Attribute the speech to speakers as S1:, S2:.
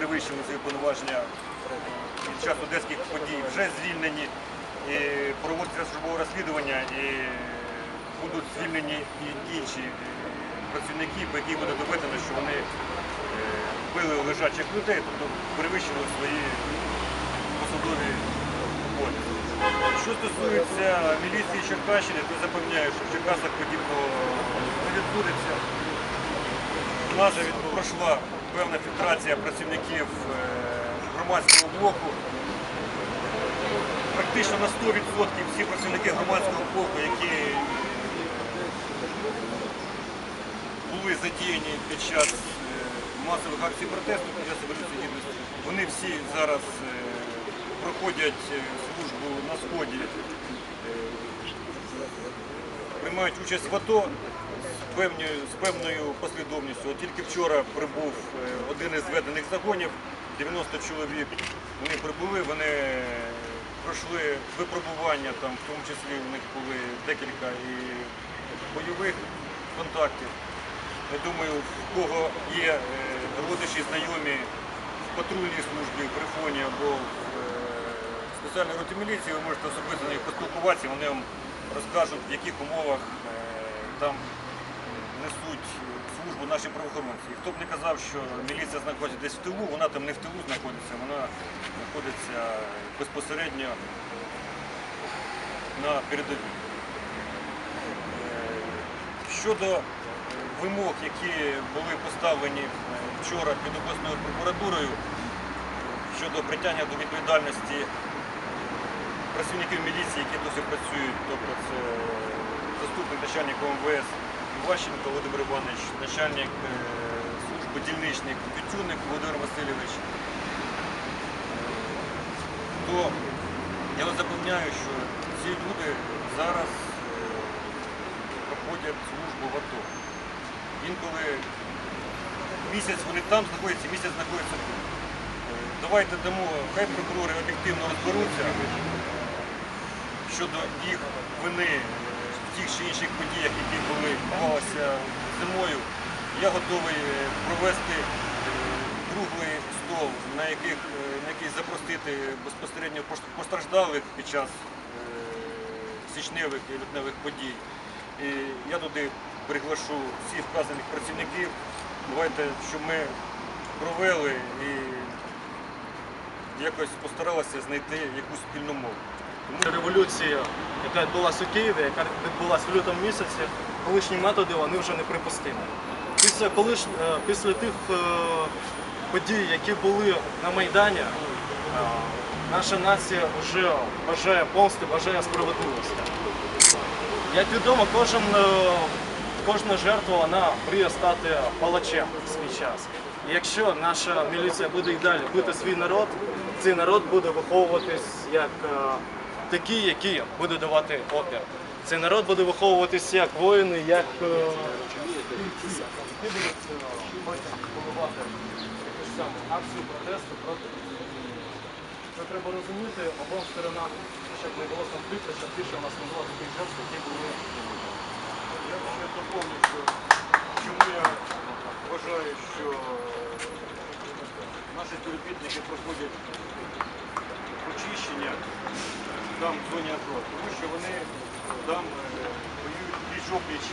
S1: перевищили свої повноваження під час одеських подій, вже звільнені. І проводиться службове розслідування і будуть звільнені і інші е, працівники, по яких буде доведено, що вони е, били лежачих людей, тобто перевищили свої посадові обов'язки. Що стосується міліції Черкащини, то запевняю, що в Черкасах подібного не відбудеться. Нас пройшла певна фільтрація працівників е, громадського блоку. Практично на 100% всі працівники громадського блоку, які були задіяні під час е, масових акцій протесту під час Революції Гідності, вони всі зараз е, проходять службу на сході, приймають участь в АТО з певною послідовністю. От тільки вчора прибув е, один із зведених загонів, 90 чоловік. Вони прибули, вони пройшли випробування, там, в тому числі у них були декілька і бойових контактів. Я думаю, в кого є е, родичі, знайомі в патрульній службі, в Грифоні або в е, спеціальній роті міліції, ви можете особисто з ними поспілкуватися, вони вам розкажуть, в яких умовах е, там несуть службу наші правоохоронці. І хто б не казав, що міліція знаходиться десь в тилу, вона там не в тилу знаходиться, вона знаходиться безпосередньо на передовій. Е, Щодо вимог, які були поставлені вчора під обласною прокуратурою щодо притягнення до відповідальності працівників міліції, які досі працюють, тобто це заступник начальника МВС Іващенко Володимир Іванович, начальник е, служби дільничник Тютюник Володимир Васильович, е, то я вас запевняю, що ці люди зараз е, проходять службу в АТО. Інколи місяць вони там знаходяться, місяць знаходяться тут. Давайте дамо, хай прокурори об'єктивно розберуться щодо їх вини тих чи інших подіях, які були відбувалися зимою. Я готовий е, провести е, круглий стол, на, е, який запросити безпосередньо постраждалих під час е, січневих і лютневих подій. І я туди приглашу всіх вказаних працівників. Давайте, щоб ми провели і якось постаралися знайти якусь спільну мову.
S2: Революція, яка відбулася у Києві, яка відбулася в лютому місяці, колишні методи вони вже неприпустимі. Після, колиш, е, після тих е, подій, які були на Майдані, е, наша нація вже бажає помсти, бажає справедливості. Як відомо, кожен, кожна жертва вона мріє стати палачем в свій час. І якщо наша міліція буде і далі бити свій народ, цей народ буде виховуватись як такий, який буде давати опір. Цей народ буде виховуватись як воїни, як які поливати акцію протесту проти. Це треба розуміти обом сторонам, щоб не було конфлікту, щоб більше у нас не було таких жертв, які були.
S1: Я ще доповню, що чому я вважаю, що наші співробітники проходять очищення там в зоні АТО, тому що вони там е, воюють пліч